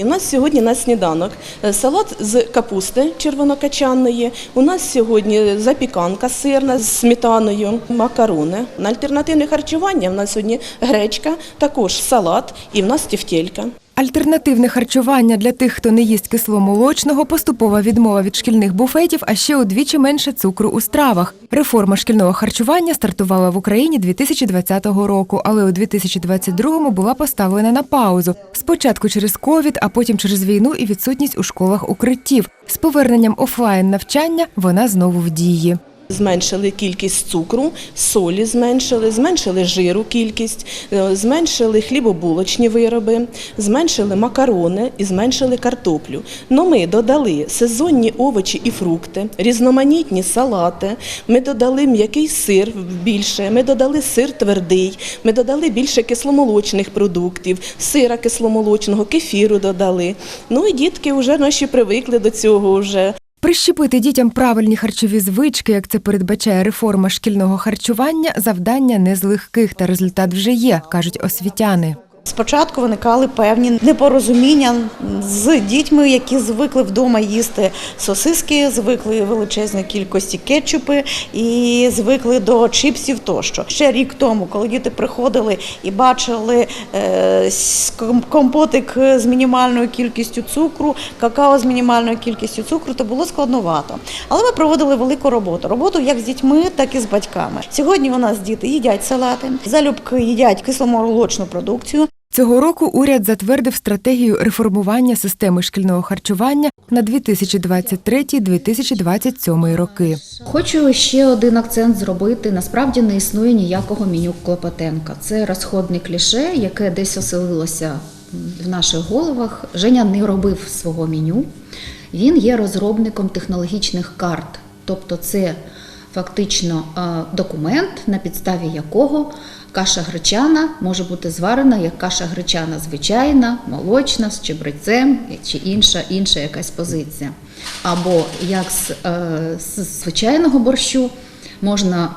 У нас сьогодні на сніданок е, салат з капусти червонокачанної. У нас сьогодні запіканка сирна з сметаною, макарони. На альтернативне харчування у нас сьогодні гречка, також салат і в нас тефтелька. Альтернативне харчування для тих, хто не їсть кисломолочного, поступова відмова від шкільних буфетів, а ще удвічі менше цукру у стравах. Реформа шкільного харчування стартувала в Україні 2020 року, але у 2022 була поставлена на паузу. Спочатку через ковід, а потім через війну і відсутність у школах укриттів. З поверненням офлайн навчання вона знову в дії. Зменшили кількість цукру, солі зменшили, зменшили жиру кількість, е, зменшили хлібобулочні вироби, зменшили макарони і зменшили картоплю. Но ми додали сезонні овочі і фрукти, різноманітні салати. Ми додали м'який сир більше, ми додали сир твердий, ми додали більше кисломолочних продуктів, сира кисломолочного, кефіру додали. Ну і дітки вже наші привикли до цього вже. Прищепити дітям правильні харчові звички, як це передбачає реформа шкільного харчування, завдання не з легких, та результат вже є, кажуть освітяни. Спочатку виникали певні непорозуміння з дітьми, які звикли вдома їсти сосиски, звикли величезної кількості кетчупи і звикли до чіпсів тощо. Ще рік тому, коли діти приходили і бачили е, компотик з мінімальною кількістю цукру, какао з мінімальною кількістю цукру, то було складновато. Але ми проводили велику роботу. Роботу як з дітьми, так і з батьками. Сьогодні у нас діти їдять салати, залюбки їдять кисломолочну продукцію. Цього року уряд затвердив стратегію реформування системи шкільного харчування на 2023-2027 роки. Хочу ще один акцент зробити. Насправді не існує ніякого меню Клопотенка. Це розходне кліше, яке десь оселилося в наших головах. Женя не робив свого меню. Він є розробником технологічних карт, тобто це фактично е, документ, на підставі якого каша гречана може бути зварена як каша гречана звичайна, молочна, з чебрецем чи інша, інша якась позиція. Або як з, е, з звичайного борщу можна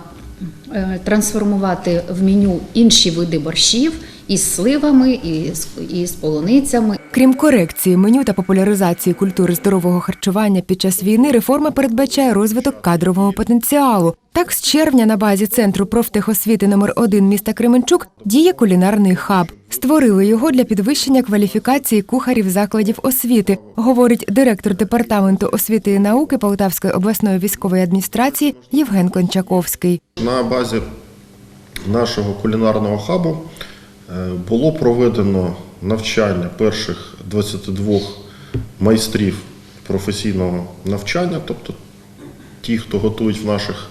е, трансформувати в меню інші види борщів із сливами, і з, і з полуницями, Крім корекції меню та популяризації культури здорового харчування під час війни, реформа передбачає розвиток кадрового потенціалу. Так, з червня на базі центру профтехосвіти номер 1 міста Кременчук діє кулінарний хаб. Створили його для підвищення кваліфікації кухарів закладів освіти, говорить директор департаменту освіти і науки Полтавської обласної військової адміністрації Євген Кончаковський. На базі нашого кулінарного хабу було проведено навчання перших 22 майстрів професійного навчання, тобто ті, хто готують в наших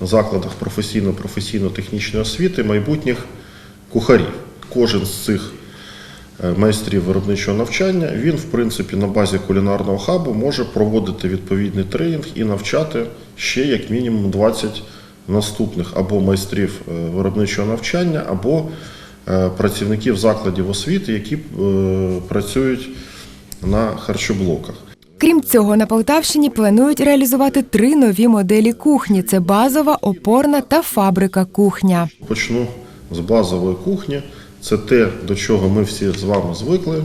закладах професійно-професійно-технічної освіти, майбутніх кухарів. Кожен з цих е, майстрів виробничого навчання, він, в принципі, на базі кулінарного хабу може проводити відповідний тренінг і навчати ще як мінімум 20 наступних або майстрів е, виробничого навчання, або е, працівників закладів освіти, які е, працюють на харчоблоках. Крім цього, на Полтавщині планують реалізувати три нові моделі кухні: це базова, опорна та фабрика кухня. Почну з базової кухні. Це те, до чого ми всі з вами звикли.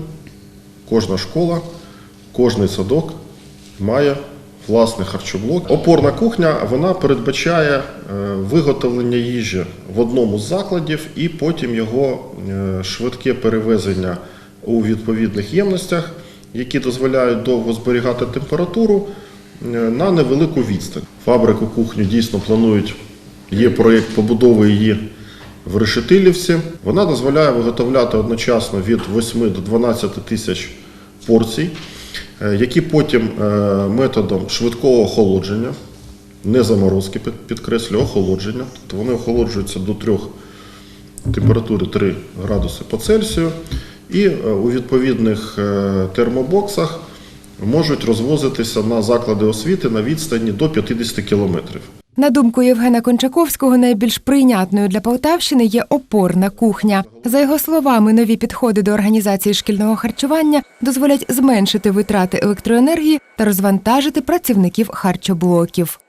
Кожна школа, кожний садок має власний харчоблок. Опорна кухня вона передбачає е, виготовлення їжі в одному з закладів і потім його е, швидке перевезення у відповідних ємностях, які дозволяють довго зберігати температуру е, на невелику відстань. Фабрику кухню дійсно планують. Є проєкт побудови її в Решетилівці. Вона дозволяє виготовляти одночасно від 8 до 12 тисяч порцій, які потім е, методом швидкого охолодження, не заморозки, під- підкреслю, охолодження, тобто вони охолоджуються до 3 температури 3 градуси по Цельсію, і е, у відповідних е, термобоксах можуть розвозитися на заклади освіти на відстані до 50 кілометрів. На думку Євгена Кончаковського, найбільш прийнятною для Полтавщини є опорна кухня. За його словами, нові підходи до організації шкільного харчування дозволять зменшити витрати електроенергії та розвантажити працівників харчоблоків.